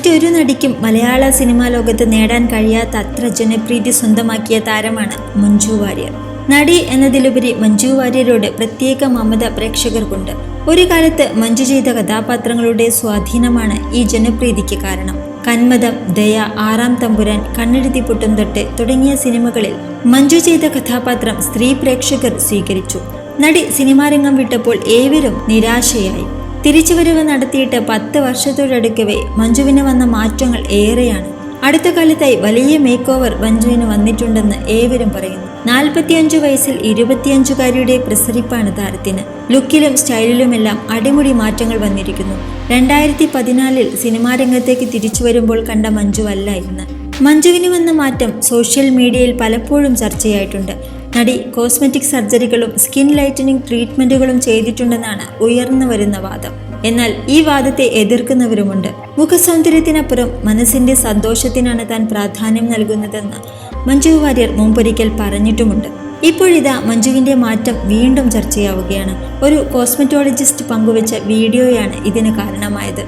മറ്റൊരു നടിക്കും മലയാള സിനിമാ ലോകത്ത് നേടാൻ കഴിയാത്ത അത്ര ജനപ്രീതി സ്വന്തമാക്കിയ താരമാണ് മഞ്ജു വാര്യർ. നടി എന്നതിലുപരി മഞ്ജു വാര്യരോട് പ്രത്യേക മമത പ്രേക്ഷകർക്കുണ്ട്. ഒരു കാലത്ത് മഞ്ജു ചെയ്ത കഥാപാത്രങ്ങളുടെ സ്വാധീനമാണ് ഈ ജനപ്രീതിക്ക് കാരണം. കന്മദം ദയ ആറാം തമ്പുരാൻ കണ്ണെഴുതി പൊട്ടും തൊട്ട് തുടങ്ങിയ സിനിമകളിൽ മഞ്ജു ചെയ്ത കഥാപാത്രം സ്ത്രീ പ്രേക്ഷകർ സ്വീകരിച്ചു. നടി സിനിമാരംഗം വിട്ടപ്പോൾ ഏവരും നിരാശയായി. തിരിച്ചുവരവ് നടത്തിയിട്ട് പത്ത് വർഷത്തോടടുക്കവേ മഞ്ജുവിന് വന്ന മാറ്റങ്ങൾ ഏറെയാണ്. അടുത്ത കാലത്തായി വലിയ മേക്ക് ഓവർ മഞ്ജുവിന് വന്നിട്ടുണ്ടെന്ന് ഏവരും പറയുന്നു. നാൽപ്പത്തിയഞ്ചു വയസ്സിൽ ഇരുപത്തിയഞ്ചുകാരിയുടെ പ്രസരിപ്പാണ് താരത്തിന്. ലുക്കിലും സ്റ്റൈലിലുമെല്ലാം അടിമുടി മാറ്റങ്ങൾ വന്നിരിക്കുന്നു. രണ്ടായിരത്തി പതിനാലിൽ സിനിമാ രംഗത്തേക്ക് തിരിച്ചു വരുമ്പോൾ കണ്ട മഞ്ജു അല്ല ഇന്ന്. മഞ്ജുവിന് വന്ന മാറ്റം സോഷ്യൽ മീഡിയയിൽ പലപ്പോഴും ചർച്ചയായിട്ടുണ്ട്. നടി കോസ്മെറ്റിക് സർജറികളും സ്കിൻ ലൈറ്റനിങ് ട്രീറ്റ്മെന്റുകളും ചെയ്തിട്ടുണ്ടെന്നാണ് ഉയർന്നു വരുന്ന വാദം. എന്നാൽ ഈ വാദത്തെ എതിർക്കുന്നവരുമുണ്ട്. മുഖസൗന്ദര്യത്തിനപ്പുറം മനസ്സിന്റെ സന്തോഷത്തിനാണ് താൻ പ്രാധാന്യം നൽകുന്നതെന്ന് മഞ്ജു വാര്യർ മുമ്പൊരിക്കൽ പറഞ്ഞിട്ടുമുണ്ട്. ഇപ്പോഴിതാ മഞ്ജുവിന്റെ മാറ്റം വീണ്ടും ചർച്ചയാവുകയാണ്. ഒരു കോസ്മെറ്റോളജിസ്റ്റ് പങ്കുവച്ച വീഡിയോയാണ് ഇതിന് കാരണമായത്.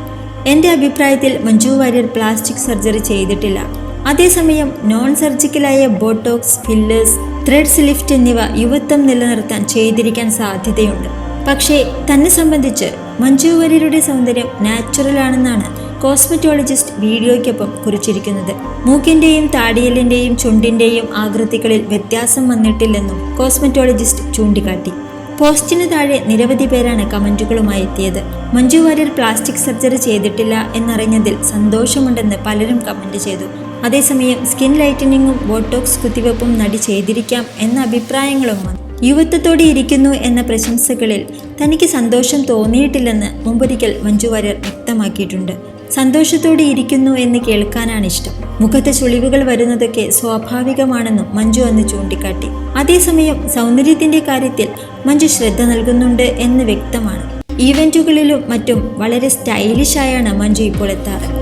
എന്റെ അഭിപ്രായത്തിൽ മഞ്ജു വാര്യർ പ്ലാസ്റ്റിക് സർജറി ചെയ്തിട്ടില്ല. അതേസമയം നോൺ സർജിക്കലായ ബോട്ടോക്സ് ഫില്ലേഴ്സ് ത്രെഡ്സ് ലിഫ്റ്റ് എന്നിവ യുവത്വം നിലനിർത്താൻ ചെയ്തിരിക്കാൻ സാധ്യതയുണ്ട്. പക്ഷേ തന്നെ സംബന്ധിച്ച് മഞ്ജു വാര്യരുടെ സൗന്ദര്യം നാച്ചുറൽ ആണെന്നാണ് കോസ്മറ്റോളജിസ്റ്റ് വീഡിയോയ്ക്കൊപ്പം കുറിച്ചിരിക്കുന്നത്. മൂക്കിന്റെയും താടിയലിന്റെയും ചുണ്ടിന്റെയും ആകൃതികളിൽ വ്യത്യാസം വന്നിട്ടില്ലെന്നും കോസ്മറ്റോളജിസ്റ്റ് ചൂണ്ടിക്കാട്ടി. പോസ്റ്റിന് താഴെ നിരവധി പേരാണ് കമന്റുകളുമായി എത്തിയത്. മഞ്ജു വാര്യർ പ്ലാസ്റ്റിക് സർജറി ചെയ്തിട്ടില്ല എന്നറിഞ്ഞതിൽ സന്തോഷമുണ്ടെന്ന് പലരും കമന്റ് ചെയ്തു. അതേസമയം സ്കിൻ ലൈറ്റനിങ്ങും ബോട്ടോക്സ് കുത്തിവെപ്പും നടി ചെയ്തിരിക്കാം എന്ന അഭിപ്രായങ്ങളും വന്നു. യുവത്വത്തോടെ ഇരിക്കുന്നു എന്ന പ്രശംസകളിൽ തനിക്ക് സന്തോഷം തോന്നിയിട്ടില്ലെന്ന് മുമ്പൊരിക്കൽ മഞ്ജു വാര്യർ വ്യക്തമാക്കിയിട്ടുണ്ട്. സന്തോഷത്തോടെ ഇരിക്കുന്നു എന്ന് കേൾക്കാനാണ് ഇഷ്ടം മുഖത്ത് ചുളിവുകൾ വരുന്നതൊക്കെ സ്വാഭാവികമാണെന്നും മഞ്ജു അന്ന് ചൂണ്ടിക്കാട്ടി. അതേസമയം സൗന്ദര്യത്തിന്റെ കാര്യത്തിൽ മഞ്ജു ശ്രദ്ധ നൽകുന്നുണ്ട് എന്ന് വ്യക്തമാണ്. ഈവെന്റുകളിലും മറ്റും വളരെ സ്റ്റൈലിഷായാണ് മഞ്ജു ഇപ്പോൾ എത്താറ്.